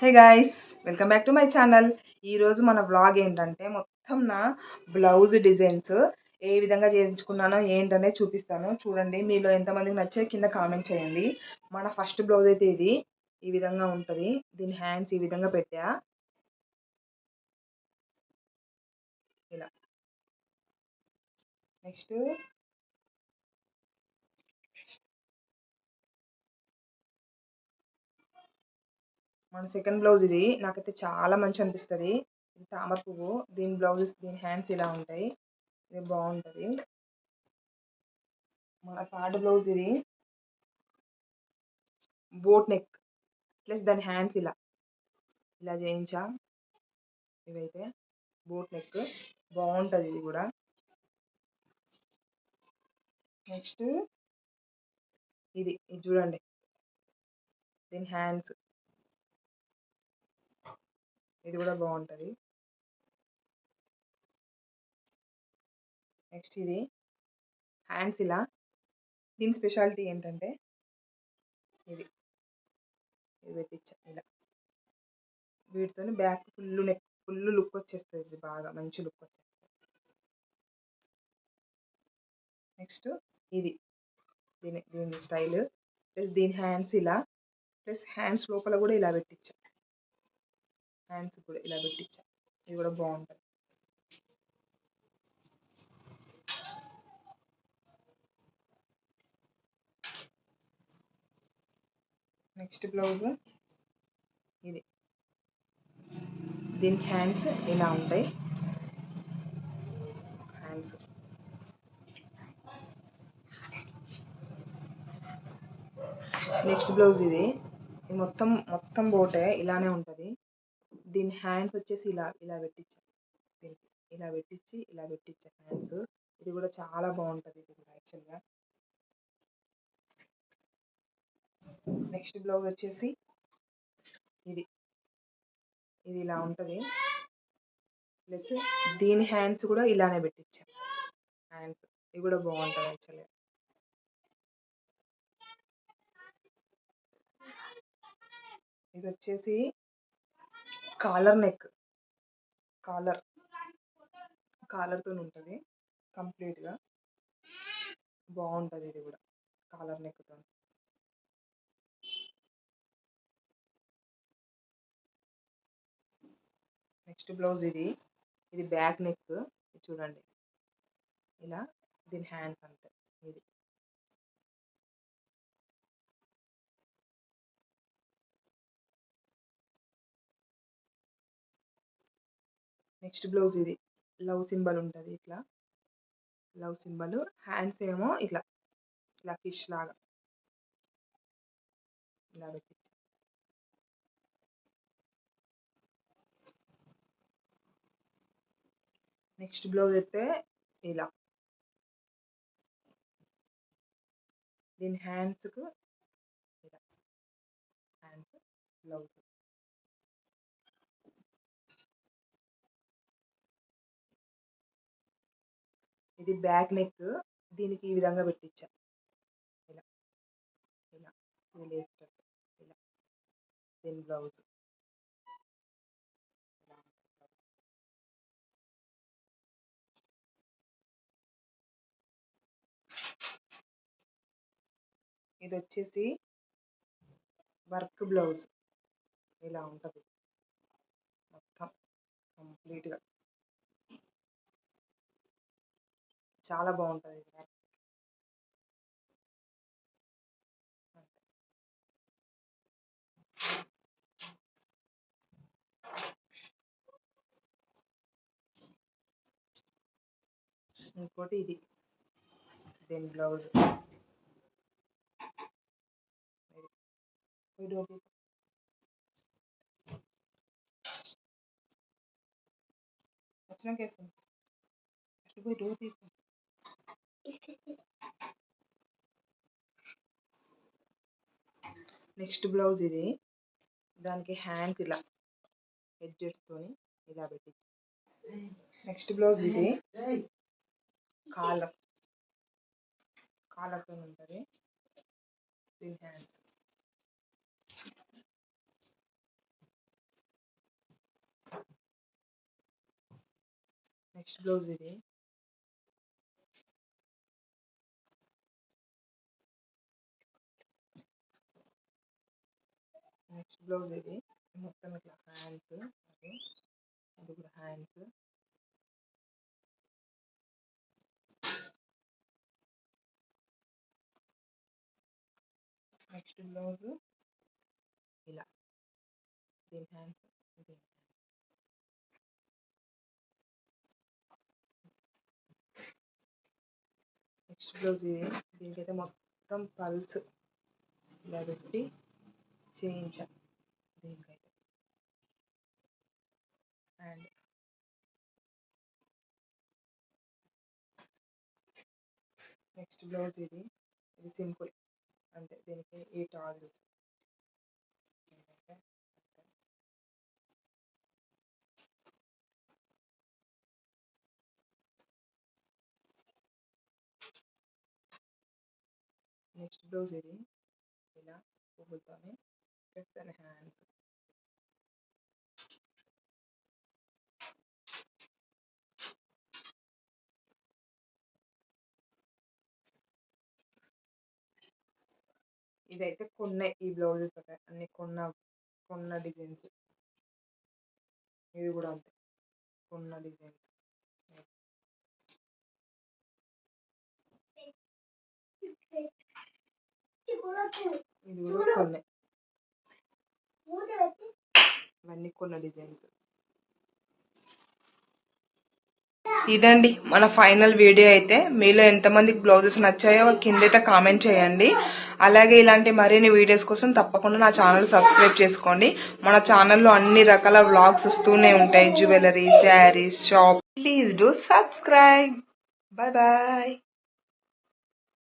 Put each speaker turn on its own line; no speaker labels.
Hey guys welcome back to my channel ఈరోజు మన vlog ఏంటంటే మొత్తం నా బ్లౌజ్ డిజైన్స్ ఏ విధంగా చేయించుకున్నానో ఏంటనే చూపిస్తాను. చూడండి మీలో ఎంతమందికి నచ్చే కింద కామెంట్ చేయండి. మన ఫస్ట్ బ్లౌజ్ అయితే ఇది. ఈ విధంగా ఉంటుంది. దీని హ్యాండ్స్ ఈ విధంగా పెట్టా. ఇలా. నెక్స్ట్ మన సెకండ్ బ్లౌజ్ ఇది. నాకైతే చాలా మంచి అనిపిస్తుంది ఇది తామర పువ్వు. దీని బ్లౌజెస్ దీని హ్యాండ్స్ ఇలా ఉంటాయి. ఇది బాగుంటుంది. మన థర్డ్ బ్లౌజ్ ఇది. బోట్ నెక్ ప్లస్ దాని హ్యాండ్స్ ఇలా. ఇలా చేయించా. ఇవైతే బోట్ నెక్ బాగుంటుంది ఇది కూడా. నెక్స్ట్ ఇది. ఇది చూడండి. దీని హ్యాండ్స్ ఇది కూడా బాగుంటుంది. నెక్స్ట్ ఇది హ్యాండ్స్ ఇలా. దీని స్పెషాలిటీ ఏంటంటే ఇది. ఇది పెట్టించా ఇలా. వీటితో back full neck full look వచ్చేస్తుంది ఇది బాగా మంచి లుక్ వచ్చేస్తుంది. నెక్స్ట్ ఇది. దీని దీని స్టైల్ ప్లస్ దీని హ్యాండ్స్ ఇలా. ప్లస్ హ్యాండ్స్ లోపల కూడా ఇలా పెట్టించా హ్యాండ్స్ కూడా ఇలా పెట్టించా. ఇది కూడా బాగుంటుంది. నెక్స్ట్ బ్లౌజ్ ఇది. దీని హ్యాండ్స్ ఇలా ఉంటాయి. హ్యాండ్స్ నెక్స్ట్ బ్లౌజ్ ఇది. ఇది మొత్తం మొత్తం బోటే ఇలానే ఉంటుంది. దీని హ్యాండ్స్ వచ్చేసి ఇలా ఇలా పెట్టించా దీనికి ఇలా పెట్టించి ఇలా పెట్టించా హ్యాండ్స్. ఇది కూడా చాలా బాగుంటుంది ఇది కూడా యాక్చువల్గా. నెక్స్ట్ బ్లౌజ్ వచ్చేసి ఇది. ఇది ఇలా ఉంటుంది. ప్లస్ దీని హ్యాండ్స్ కూడా ఇలానే పెట్టించా హ్యాండ్స్. ఇది కూడా బాగుంటుంది యాక్చువల్గా. ఇది వచ్చేసి కాలర్ నెక్. కాలర్. కాలర్తో ఉంటుంది కంప్లీట్గా. బాగుంటుంది ఇది కూడా. కాలర్ నెక్తో నెక్స్ట్ బ్లౌజ్ ఇది. ఇది బ్యాక్ నెక్. చూడండి. ఇలా దీని హ్యాండ్స్ అంతే. ఇది. నెక్స్ట్ బ్లౌజ్ ఇది. లవ్ సింబల్ ఉంటుంది ఇట్లా. లవ్ సింబల్ హ్యాండ్స్ ఏమో ఇట్లా. ఇట్లా ఫిష్ లాగా. ఇలా పెట్టి నెక్స్ట్ బ్లౌజ్ అయితే ఇలా. దీని హ్యాండ్స్కు ఇలా. Hands blouse. ఇది బ్యాక్ నెక్ దీనికి ఈ విధంగా పెట్టించా. ఇలా. ఇలా. ఇది లేచేటట్టు ఇలా. దీని బ్లౌజ్ ఇది వచ్చేసి వర్క్ బ్లౌజ్ ఇలా ఉంటుంది. మొత్తం. కంప్లీట్గా. చాలా బాగుంటుంది ఇంకోటి ఇది. దీని బ్లౌజ్. వచ్చినాక వేసుకుంటాం ఫస్ట్ పోయి డోర్ తీసుకుంటాం నెక్స్ట్ బ్లౌజ్ ఇది. దానికి హ్యాండ్స్ ఇలా ఎడ్జెట్స్తోని ఇలా పెట్టి. నెక్స్ట్ బ్లౌజ్ ఇది. కాళ్ళ కాళ్ళతో ఉంటుంది. దీని హ్యాండ్స్ నెక్స్ట్ బ్లౌజ్ ఇది. బ్లౌజ్ ఇది మొత్తం ఇట్లా హ్యాండ్స్ అది అది కూడా హ్యాండ్స్ నెక్స్ట్ బ్లౌజ్ ఇలా దీని హ్యాండ్స్ దీని నెక్స్ట్ బ్లౌజ్ ఇది దీనికైతే మొత్తం పల్స్ ఇలా పెట్టి చేయించాలి దీనికైతే. అండ్ నెక్స్ట్ బ్లౌజ్ ఇది. ఇది సింపుల్. అంతే దీనికి ఈ టాజిల్స్ నెక్స్ట్ బ్లౌజ్ ఇది. ఇలా పువ్వులతోనే ప్లస్ అండ్ హ్యాండ్స్ ఇదైతే కొన్నే ఈ బ్లౌజెస్ అయితే అన్ని కొన్న కొన్న డిజైన్స్ ఇది కూడా అంతే కొన్న డిజైన్స్ ఇది కూడా కొన్నే ఇవన్నీ కొన్న డిజైన్స్ ఇదండి మన ఫైనల్ వీడియో అయితే. మీలో ఎంతమందికి బ్లౌజెస్ నచ్చాయో కిందైతే కామెంట్ చేయండి. అలాగే ఇలాంటి మరిన్ని వీడియోస్ కోసం తప్పకుండా నా ఛానల్ సబ్స్క్రైబ్ చేసుకోండి. మన ఛానల్లో అన్ని రకాల వ్లాగ్స్ వస్తూనే ఉంటాయి. Jewellery saris shop. Please do subscribe. Bye bye